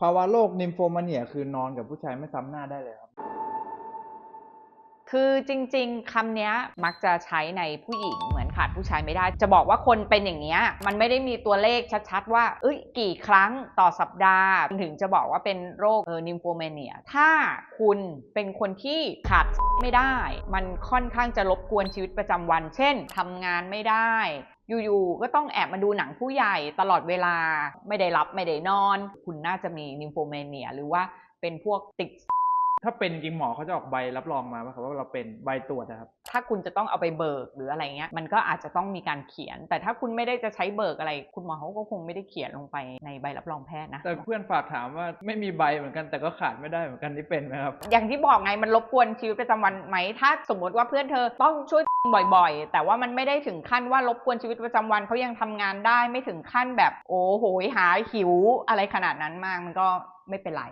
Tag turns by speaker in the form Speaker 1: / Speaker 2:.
Speaker 1: ภาวะโรคนิมโฟมาเนียคือนอนกับผู้ชายไม่ซ้ำหน้าได้เลยครับ
Speaker 2: คือจริง ๆคำนี้มักจะใช้ในผู้หญิงเหมือนขาดผู้ชายไม่ได้ จะบอกว่าคนเป็นอย่างนี้มันไม่ได้มีตัวเลขชัดๆ ว่าเอ้ยกี่ครั้งต่อสัปดาห์ ถึงจะบอกว่าเป็นโรคเออนิมโฟเมเนีย ถ้าคุณเป็นคนที่ขาดไม่ได้ มันค่อนข้างจะรบกวนชีวิตประจำวัน เช่นทำงานไม่ได้อยู่ๆ ก็ต้องแอบมาดูหนังผู้ใหญ่ตลอดเวลาไม่ได้รับไม่ได้นอน คุณน่าจะมีนิมโฟเมเนีย หรือว่าเป็นพวกติด
Speaker 1: ถ้าเป็นจริงหมอเขาจะออกใบรับรองมาไหมครับว่าเราเป็นใบตรวจนะครับ
Speaker 2: ถ้าคุณจะต้องเอาไปเบิกหรืออะไรเงี้ย มันก็อาจจะต้องมีการเขียน แต่ถ้าคุณไม่ได้จะใช้เบิกอะไร คุณหมอเขาก็คงไม่ได้เขียนลงไปในใบรับรองแพทย์นะ
Speaker 1: แต่เพื่อนฝากถามว่าไม่มีใบเหมือนกันแต่ก็ขาดไม่ได้เหมือนกันนี่เป็นไหมครับ
Speaker 2: อย่างที่บอกไงมันรบกวนชีวิตประจำวันไหม ถ้าสมมติว่าเพื่อนเธอต้องช่วยบ่อยๆ แต่ว่ามันไม่ได้ถึงขั้นว่ารบกวนชีวิตประจำวันเขายังทำงานได้ไม่ถึงขั้นแบบโอ้โหยหาหิวอะไรขนาดนั้นมากมันก็ไม่เป็นไร